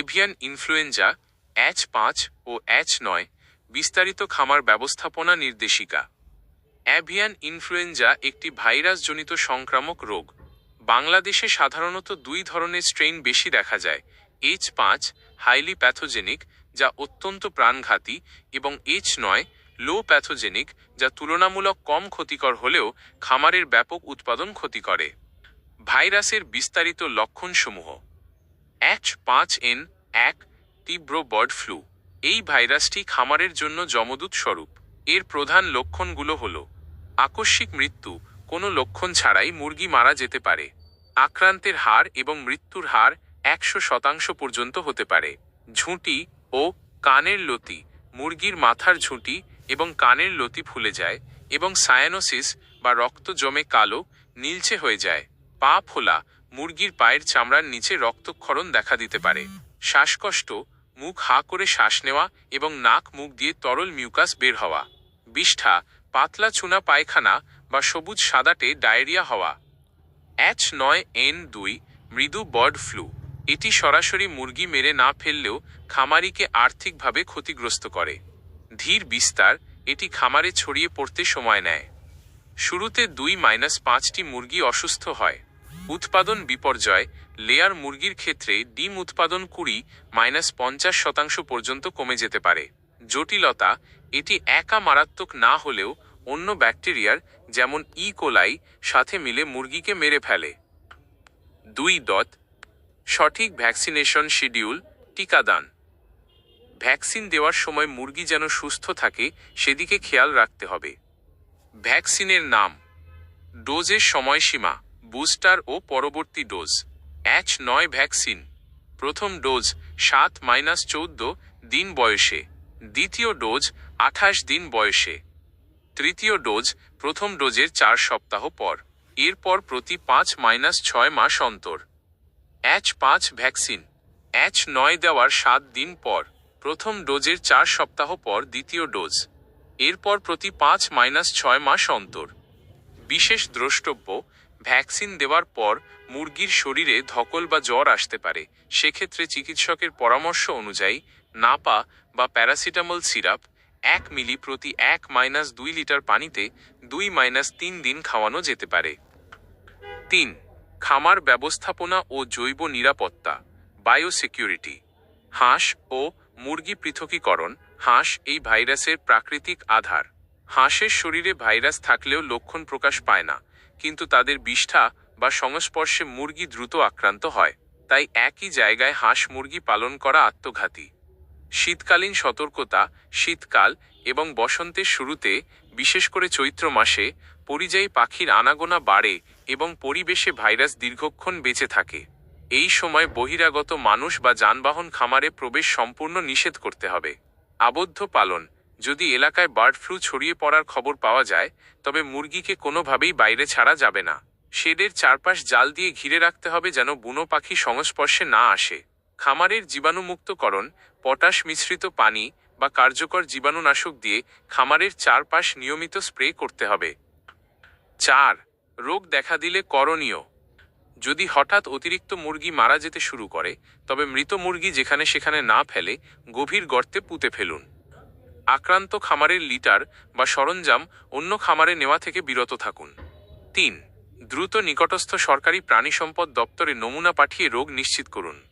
Avian influenza H পাঁচ ও H নয় বিস্তারিত খামার ব্যবস্থাপনা নির্দেশিকা। অ্যাভিয়ান ইনফ্লুয়েঞ্জা একটি ভাইরাসজনিত সংক্রামক রোগ। বাংলাদেশে সাধারণত দুই ধরনের স্ট্রেইন বেশি দেখা যায় এইচ পাঁচ হাইলি প্যাথোজেনিক যা অত্যন্ত প্রাণঘাতী, এবং এইচ নয় লো প্যাথোজেনিক যা তুলনামূলক কম ক্ষতিকর হলেও খামারের ব্যাপক উৎপাদন ক্ষতি করে। ভাইরাসের বিস্তারিত লক্ষণসমূহ। এচ পাঁচ এন এক তীব্র বার্ড ফ্লু। এই ভাইরাসটি খামারের জন্য যমদূত স্বরূপ। এর প্রধান লক্ষণগুলো হল, আকস্মিক মৃত্যু, কোনো লক্ষণ ছাড়াই মুরগি মারা যেতে পারে, আক্রান্তের হার এবং মৃত্যুর হার একশো শতাংশ পর্যন্ত হতে পারে, ঝুঁটি ও কানের লতি, মুরগির মাথার ঝুঁটি এবং কানের লতি ফুলে যায় এবং সায়ানোসিস বা রক্ত জমে কালো, নীলচে হয়ে যায়, পা ফোলা মুরগির পায়ের চামড়ার নিচে রক্তক্ষরণ দেখা দিতে পারে। শ্বাসকষ্ট, মুখ হা করে শ্বাস নেওয়া এবং নাক মুখ দিয়ে তরল মিউকাস বের হওয়া। বিষ্ঠা, পাতলা চুনা পায়খানা বা সবুজ সাদাটে ডায়রিয়া হওয়া। এচ নয় এন দুই, মৃদু বার্ড ফ্লু। এটি সরাসরি মুরগি মেরে না ফেললেও খামারিকে আর্থিকভাবে ক্ষতিগ্রস্ত করে। ধীর বিস্তার, এটি খামারে ছড়িয়ে পড়তে সময় নেয়। শুরুতে দুই মাইনাস পাঁচটি মুরগি অসুস্থ হয়। উৎপাদন বিপর্যয়, লেয়ার মুরগির ক্ষেত্রে ডিম উৎপাদন কুড়ি মাইনাস পঞ্চাশ শতাংশ পর্যন্ত কমে যেতে পারে। জটিলতা, এটি একা মারাত্মক না হলেও অন্য ব্যাকটেরিয়ার, যেমন ই কোলাই সাথে মিলে মুরগিকে মেরে ফেলে। দুই দত, সঠিক ভ্যাকসিনেশন শিডিউল, টিকাদান। ভ্যাকসিন দেওয়ার সময় মুরগি যেন সুস্থ থাকে, সেদিকে খেয়াল রাখতে হবে। ভ্যাকসিনের নাম, ডোজের সময়সীমা। বুস্টার ও পরবর্তী ডোজ। এচ নয় ভ্যাকসিন। প্রথম ডোজ সাত মাইনাস চৌদ্দ দিন বয়সে। দ্বিতীয় ডোজ আঠাশ দিন বয়সে। তৃতীয় ডোজ প্রথম ডোজের চার সপ্তাহ পর। এরপর প্রতি পাঁচ মাইনাস ছয় মাস অন্তর। এচ পাঁচ ভ্যাকসিন। এচ নয় দেওয়ার সাত দিন পর। প্রথম ডোজের চার সপ্তাহ পর দ্বিতীয় ডোজ। এরপর প্রতি পাঁচ মাইনাস ছয় মাস অন্তর। বিশেষ দ্রষ্টব্য ভ্যাকসিন দেওয়ার পর মুরগির শরীরে ধকল বা জ্বর আসতে পারে। সেক্ষেত্রে চিকিৎসকের পরামর্শ অনুযায়ী নাপা বা প্যারাসিটামল সিরাপ এক মিলি প্রতি এক মাইনাস দুই লিটার পানিতে দুই মাইনাস তিন দিন খাওয়ানো যেতে পারে। তিন, খামার ব্যবস্থাপনা ও জৈব নিরাপত্তা, বায়োসিকিউরিটি। হাঁস ও মুরগি পৃথকীকরণ, হাঁস এই ভাইরাসের প্রাকৃতিক আধার। হাঁসের শরীরে ভাইরাস থাকলেও লক্ষণ প্রকাশ পায় না। কিন্তু তাদের বিষ্ঠা বা সংস্পর্শে মুরগি দ্রুত আক্রান্ত হয়, তাই একই জায়গায় হাঁস মুরগি পালন করা আত্মঘাতী। শীতকালীন সতর্কতা, শীতকাল এবং বসন্তের শুরুতে, বিশেষ করে চৈত্র মাসে, পরিযায়ী পাখির আনাগোনা বাড়ে এবং পরিবেশে ভাইরাস দীর্ঘক্ষণ বেঁচে থাকে। এই সময় বহিরাগত মানুষ বা যানবাহন খামারে প্রবেশ সম্পূর্ণ নিষেধ করতে হবে। আবদ্ধ পালন যদি এলাকায় বার্ড ফ্লু ছড়িয়ে পড়ার খবর পাওয়া যায়, তবে মুরগিকে কোনোভাবেই বাইরে ছাড়া যাবে না। শেডের চারপাশ জাল দিয়ে ঘিরে রাখতে হবে যেন বুনো পাখি সংস্পর্শে না আসে। খামারের জীবাণুমুক্তকরণ, পটাশ মিশ্রিত পানি বা কার্যকর জীবাণুনাশক দিয়ে খামারের চারপাশ নিয়মিত স্প্রে করতে হবে। চার, রোগ দেখা দিলে করণীয়। যদি হঠাৎ অতিরিক্ত মুরগি মারা যেতে শুরু করে, তবে মৃত মুরগি যেখানে সেখানে না ফেলে, গভীর গর্তে পুঁতে ফেলুন। আক্রান্ত খামারের লিটার বা সরঞ্জাম অন্য খামারে নেওয়া থেকে বিরত থাকুন। তিন, দ্রুত নিকটস্থ সরকারি প্রাণী সম্পদ দপ্তরে নমুনা পাঠিয়ে রোগ নিশ্চিত করুন।